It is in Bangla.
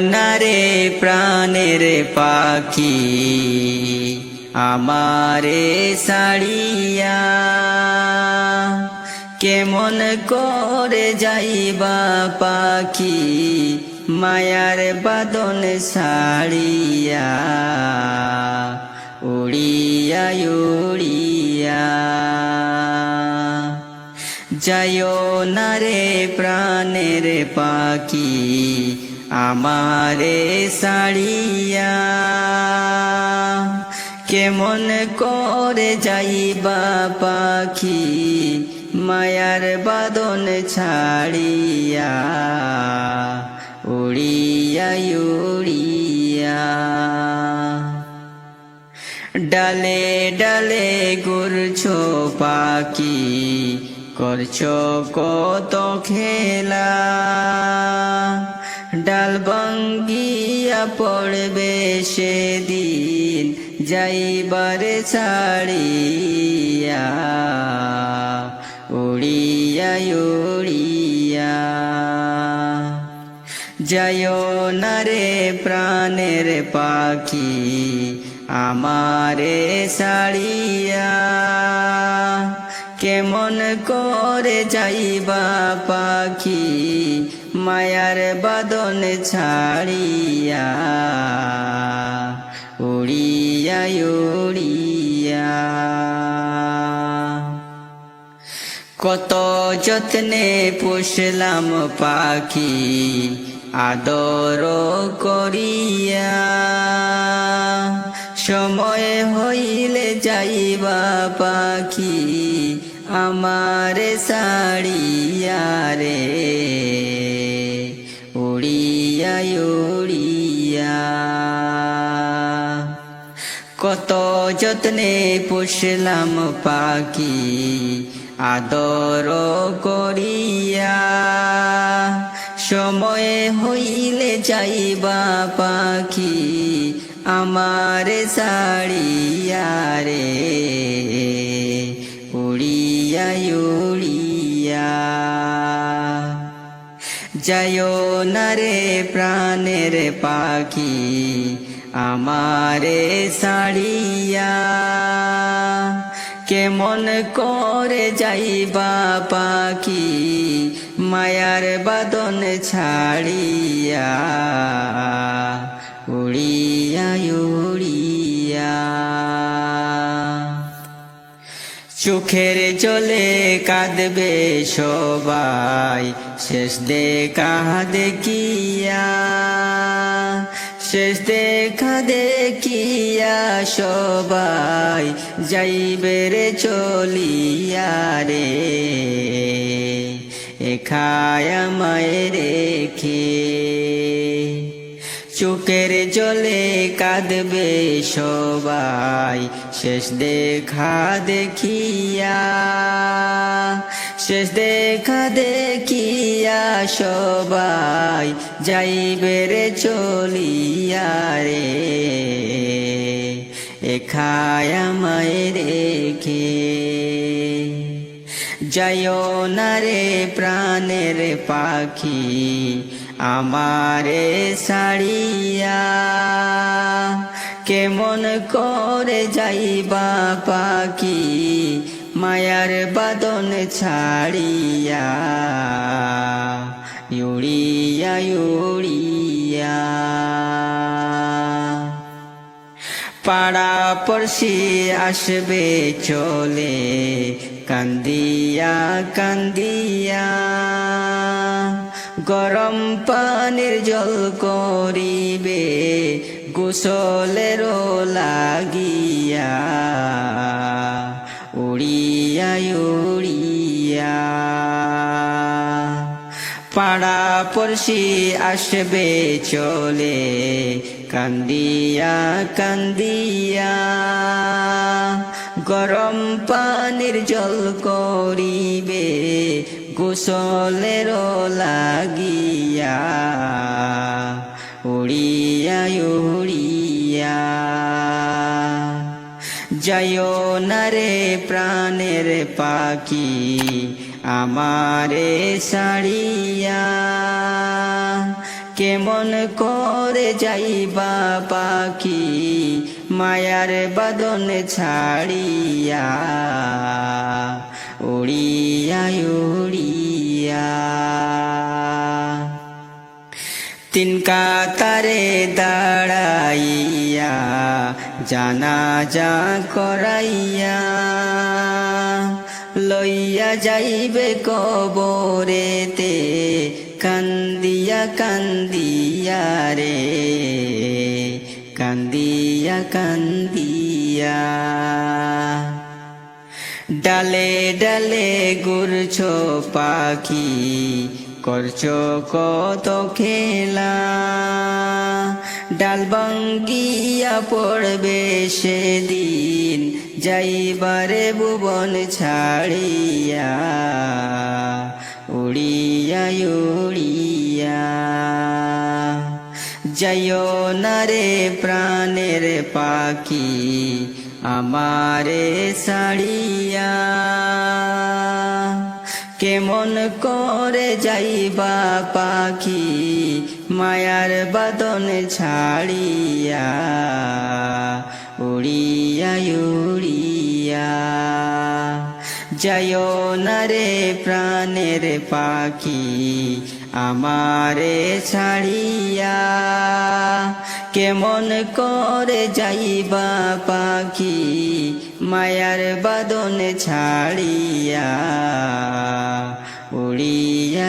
নারে প্রাণের পাখি, আমারে সাড়িয়া কেমন করে যাইবা পাখি, মায়ার বাদন সাড়িয়া উড়িয়া উড়িয়া। যায়ও না রে প্রাণের পাখি আমারে সাড়িয়া কেমন করে যাইবা পাখি, মায়ার বাদন ছাড়িয়া, উড়িয়া উড়িয়া। ডালে ডালে ঘুরছো পাখি, করছ কত খেলা। ডাল বঙ্গিয়া পড়বে সেদিন, যাইবারে ছাড়িয়া, উড়িয়া উড়িয়া। যায়ও না রে প্রাণের পাখি, আমারে সাড়িয়া কেমন করে যাইবা পাখি মায়ার বাদন ছাড়িয়া, উড়িয়া উড়িয়া। কত যত্নে পুষলাম পাখি, আদর করিয়া। সময় হইলে যাইবা পাখি, আমার সাড়িয়া রে। কত যত্নে পুষলাম পাখি আদর করিয়া সময় হইলে যাইবা পাখি আমার সাড়িয়া রে যায়ও না রে প্রাণের পাখি আমারে সাড়িয়া কেমন করে যাইবা পাখি মায়ার বাদন ছাড়িয়া। উড়িয়া উড়িয়া। চোখের জলে কাঁদবে সবাই। শেষ দেখা দেখিয়া, শেষ দেখা দেখিয়া সবাই যাইবে রে চলিয়া রে। এখায় আমায় রেখে চোখের জলে কাঁদবে সবাই। শেষ দেখা দেখিয়া শেষ দেখা দেখিয়া সবাই যাইবে রে চলিয়া রে। এখায় আমায় রেখে যায়ও না রে প্রাণের পাখি আমারে সাড়িয়া কেমন করে যাইবা পাখি মায়ার বাদন ছাড়িয়া, ইউড়িয়া উড়িয়া পাড়া পড়শি আসবে চলে, কান্দিয়া কান্দিয়া। গরম পানির জল করিবে গোসলের লাগিয়া। উড়িয়া উড়িয়া। পাড়া পড়শি আসবে চলে, কান্দিয়া কান্দিয়া। গরম পানির জল করিবে গোসলের লাগিয়া। উড়িয়া উড়িয়া। যায়ও না রে প্রাণের পাখি, আমারে সাড়িয়া কেমন করে যাইবা পাখি, মায়ার বাদন ছাড়িয়া। উড়িয়া উড়িয়া। তিন কাতারে দাঁড়াইয়া জানা যা করাইয়া লইয়া যাইবে কবরেতে, কান্দিয়া কান্দিয়া রে, কান্দিয়া কান্দিয়া। ডালে ডালে গুরছ পাখি করছ কত খেলা? ডাল বাঙ্গিয়া পড়বে সেদিন, যাইবারে ভুবন ছাড়িয়া, উড়িয়া উড়িয়া। যাইও না রে প্রাণের পাখি, আমারে সাড়িয়া কেমন করে যাইবা পাখি মায়ার বাদন ছাড়িয়া উড়িয়া উড়িয়া। যায় না রে প্রাণের পাখি আমারে ছাড়িয়া কেমন করে যাইবা পাখি মায়ার বাদন ছাড়িয়া উড়িয়া